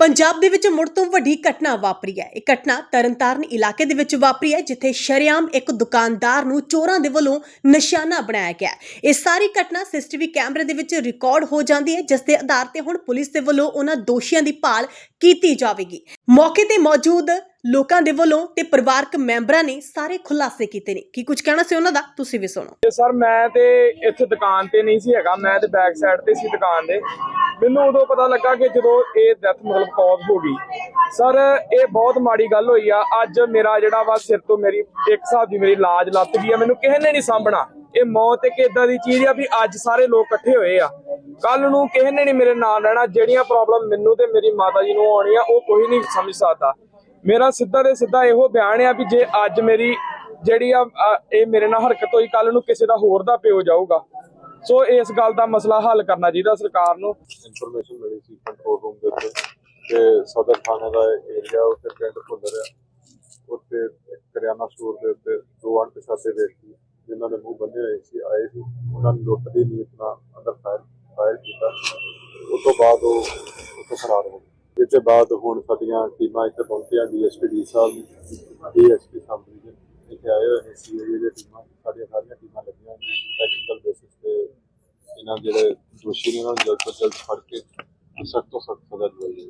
ਪੰਜਾਬ ਦੇ ਵਿੱਚ ਮੁੜ ਤੋਂ ਵੱਡੀ ਘਟਨਾ ਵਾਪਰੀ ਹੈ। ਇਹ ਘਟਨਾ ਤਰਨਤਾਰਨ ਇਲਾਕੇ ਦੇ ਵਿੱਚ ਵਾਪਰੀ ਹੈ, ਜਿੱਥੇ ਸ਼ਰੇਆਮ ਇੱਕ ਦੁਕਾਨਦਾਰ ਨੂੰ ਚੋਰਾਂ ਦੇ ਵੱਲੋਂ ਨਿਸ਼ਾਨਾ ਬਣਾਇਆ ਗਿਆ ਇਹ ਸਾਰੀ ਘਟਨਾ ਸੀਸੀਟੀਵੀ ਕੈਮਰੇ ਦੇ ਵਿੱਚ ਰਿਕਾਰਡ ਹੋ ਜਾਂਦੀ ਹੈ, ਜਿਸ ਦੇ ਆਧਾਰ ਤੇ ਹੁਣ ਪੁਲਿਸ ਦੇ ਵੱਲੋਂ ਉਹਨਾਂ ਦੋਸ਼ੀਆਂ ਦੀ ਭਾਲ ਕੀਤੀ ਜਾਵੇਗੀ। ਮੌਕੇ ਤੇ ਮੌਜੂਦ ਲੋਕਾਂ ਦੇ ਵੱਲੋਂ ਤੇ ਪਰਿਵਾਰਕ ਮੈਂਬਰਾਂ ਨੇ ਸਾਰੇ ਖੁਲਾਸੇ ਕੀਤੇ ਨੇ। ਕੀ ਕੁਝ ਕਹਿਣਾ ਸੀ ਉਹਨਾਂ ਦਾ? ਤੁਸੀਂ ਵੀ ਸੁਣੋ। ਸਰ, ਮੈਂ ਤੇ ਇੱਥੇ ਦੁਕਾਨ ਤੇ ਨਹੀਂ ਸੀ ਹੈਗਾ। ਮੈਂ ਤੇ ਬੈਕ ਸਾਈਡ ਤੇ ਸੀ ਦੁਕਾਨ ਦੇ। ਮੈਨੂੰ ਉਦੋਂ ਪਤਾ ਲੱਗਾ ਕਿ ਜਦੋਂ ਇਹ ਡੈਥ ਮਤਲਬ ਕੌਜ਼ ਹੋ ਗਈ ਸਰ ਇਹ ਬਹੁਤ ਮਾੜੀ ਗੱਲ ਹੋਈ ਆ। ਅੱਜ ਮੇਰਾ ਜਿਹੜਾ ਵਾ ਸਿਰ ਤੋਂ ਮੇਰੀ ਇੱਕ ਹਿਸਾਬ ਦੀ ਮੇਰੀ ਲਾਜ ਲੱਤ ਗਈ ਆ। ਮੈਨੂੰ ਕਿਸੇ ਨੇ ਨਹੀਂ ਸਾਂਭਣਾ। ਇਹ ਮੌਤ ਇੱਕ ਇਦਾਂ ਦੀ ਚੀਜ਼ ਆ ਵੀ ਅੱਜ ਸਾਰੇ ਲੋਕ ਇਕੱਠੇ ਹੋਏ ਆ। ਕੱਲ ਨੂੰ ਕਿਸੇ ਨੇ ਨਹੀਂ ਮੇਰੇ ਨਾਲ ਰਹਿਣਾ। ਜਿਹੜੀਆਂ ਪ੍ਰੋਬਲਮ ਮੈਨੂੰ ਤੇ ਮੇਰੀ ਮਾਤਾ ਜੀ ਨੂੰ ਆਉਣੀ ਆ ਉਹ ਕੋਈ ਨਹੀਂ ਸਮਝ ਸਕਦਾ। ਮੇਰਾ ਸਿੱਧਾ ਤੇ ਸਿੱਧਾ ਇਹੋ ਬਿਆਨ ਆ ਵੀ ਜੇ ਅੱਜ ਮੇਰੀ ਜਿਹੜੀ ਆ, ਇਹ ਮੇਰੇ ਨਾਲ ਹਰਕਤ ਹੋਈ ਕੱਲ ਨੂੰ ਕਿਸੇ ਦਾ ਹੋਰ ਦਾ ਪਿਓ ਜਾਊਗਾ। ਸੋ ਇਸ ਗੱਲ ਦਾ ਮਸਲਾ ਹੱਲ ਕਰਨਾ ਚਾਹੀਦਾ ਸਰਕਾਰ ਨੂੰ। ਇਨਫੋਰਮੇਸ਼ਨ ਮਿਲੀ ਸੀ ਕੰਟਰੋਲ ਰੂਮ ਦੇ ਉੱਤੇ ਕਿ ਸਦਰ ਥਾਣੇ ਦਾ ਏਰੀਆ ਉੱਤੇ ਪਿੰਡ ਭੁੱਲਰ ਆ ਉੱਥੇ ਕਰਿਆਨਾ ਸਟੋਰ ਦੇ ਉੱਤੇ ਦੋ ਅਣਪਛਾਤੇ ਵਿਅਕਤੀ ਜਿਨ੍ਹਾਂ ਦੇ ਮੂੰਹ ਬੰਨੇ ਹੋਏ ਸੀ ਆਏ ਸੀ। ਉਹਨਾਂ ਨੇ ਲੁੱਟ ਦੀ ਨੀਤ ਨਾਲ ਅੰਦਰ ਫਾਇਰ ਫਾਇਰ ਕੀਤਾ। ਉਸ ਤੋਂ ਬਾਅਦ ਉਹ ਉੱਥੋਂ ਫਰਾਰ ਹੋ ਗਏ। ਇਸ ਤੋਂ ਬਾਅਦ ਹੁਣ ਸਾਡੀਆਂ ਟੀਮਾਂ ਇੱਥੇ ਪਹੁੰਚੀਆਂ ਡੀਐਸਪੀ ਸਾਹਿਬ, ਡੀਐਸਪੀ ਸੰਭਰੀ ਇੱਥੇ ਆਏ ਹੋਏ ਨੇ, ਸੀਆਈਏ ਦੀਆਂ ਟੀਮਾਂ, ਸਾਡੀਆਂ ਸਾਰੀਆਂ ਟੀਮਾਂ ਲੱਗੀਆਂ ਹੋਈਆਂ ਨਾਲ ਜਿਹੜੇ ਦੋਸ਼ੀ ਨੇ ਉਹਨਾਂ ਨੂੰ ਜਲਦ ਤੋਂ ਜਲਦ ਫੜ ਕੇ ਸਖਤ ਤੋਂ ਸਖਤ ਸਜ਼ਾ ਦਿਵਾਈ ਜਾਵੇ।